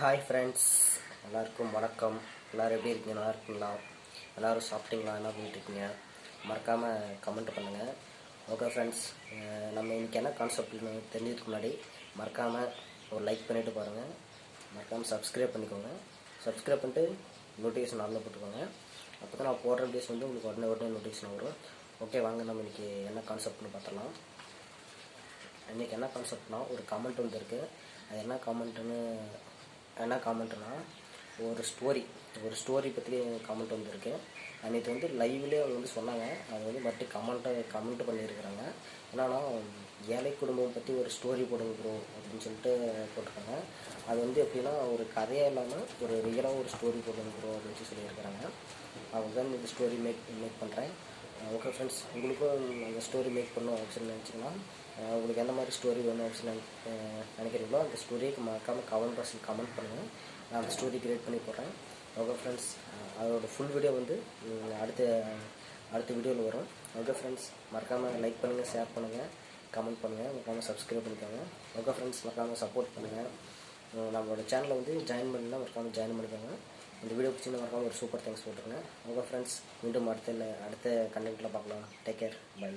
Hi friends எல்லாருக்கும் வணக்கம். எல்லோரும் எப்படி இருக்கீங்க? நல்லா இருக்கீங்களா? எல்லோரும் சாப்பிட்டீங்களா? என்ன பண்ணிட்டுருக்கீங்க மறக்காமல் கமெண்ட் பண்ணுங்கள் ஓகே ஃப்ரெண்ட்ஸ் நம்ம இன்றைக்கி என்ன கான்செப்ட்னு தெரிஞ்சதுக்கு முன்னாடி மறக்காமல் ஒரு லைக் பண்ணிவிட்டு பாருங்கள் மறக்காமல் சப்ஸ்கிரைப் பண்ணிக்கோங்க. சப்ஸ்கிரைப் பண்ணிட்டு நோட்டிஃபிகேஷன் ஆனில் போட்டுக்கோங்க. அப்போ தான் நான் போடுற டேஸ் வந்து உங்களுக்கு உடனே உடனே நோட்டிஃபிகேஷன் வரும். ஓகே வாங்க. நம்ம இன்றைக்கி என்ன கான்செப்ட்னு பார்த்துடலாம். இன்றைக்கி என்ன கான்செப்ட்னா ஒரு கமெண்ட் வந்திருக்கு அது என்ன கமெண்ட்டுன்னு என்ன காமெண்ட்னா ஒரு ஸ்டோரி ஒரு ஸ்டோரி பற்றி கமெண்ட் வந்திருக்கு. அன்றைக்கி வந்து லைவ்லேயே அவங்க வந்து சொன்னாங்க. அவங்க வந்து மட்டும் கமெண்ட்டை கமெண்ட் பண்ணியிருக்கிறாங்க. என்னன்னா ஏழை குடும்பம் பற்றி ஒரு ஸ்டோரி போடுங்க ப்ரோ அப்படின்னு சொல்லிட்டு போட்டிருக்காங்க. அது வந்து எப்படின்னா ஒரு கதையாக இல்லாமல் ஒரு ரியலாக ஒரு ஸ்டோரி போடுங்க ப்ரோ அப்படின்னு சொல்லி சொல்லியிருக்கிறாங்க. அவங்க தான் இந்த ஸ்டோரி மேக் மேக் பண்ணுறேன் ஓகே ஃப்ரெண்ட்ஸ் உங்களுக்கும் அந்த ஸ்டோரி மேக் பண்ணணும் அப்படின்னு நினச்சிங்கன்னா உங்களுக்கு எந்த மாதிரி ஸ்டோரி வேணும் அப்படின்னு நினைக்கிறீங்களோ அந்த ஸ்டோரியை மறக்காமல் கமெண்ட் பாக்ஸில் கமெண்ட் பண்ணுங்கள் நான் அந்த ஸ்டோரி கிரியேட் பண்ணி போடுறேன். ஓகே ஃப்ரெண்ட்ஸ் அதோட ஃபுல் வீடியோ வந்து அடுத்த அடுத்த வீடியோவில் வரும். ஓகே ஃப்ரெண்ட்ஸ் மறக்காமல் லைக் பண்ணுங்கள் ஷேர் பண்ணுங்கள் கமெண்ட் பண்ணுங்கள் மறக்காமல் சப்ஸ்கிரைப் பண்ணிக்கோங்க. ஓகே ஃப்ரெண்ட்ஸ் மறக்காமல் சப்போர்ட் பண்ணுங்கள் நம்மளோட சேனலை வந்து ஜாயின் பண்ணலாம் மறக்காமல் ஜாயின் பண்ணிக்கோங்க. இந்த வீடியோ பிடிச்சிருந்தா மறக்காமல் ஒரு சூப்பர் தேங்க்ஸ் போட்டுருங்க. உங்கள் ஃப்ரெண்ட்ஸ் மீண்டும் அடுத்த அடுத்த கண்டென்ட்டில் பார்க்கலாம். Take care bye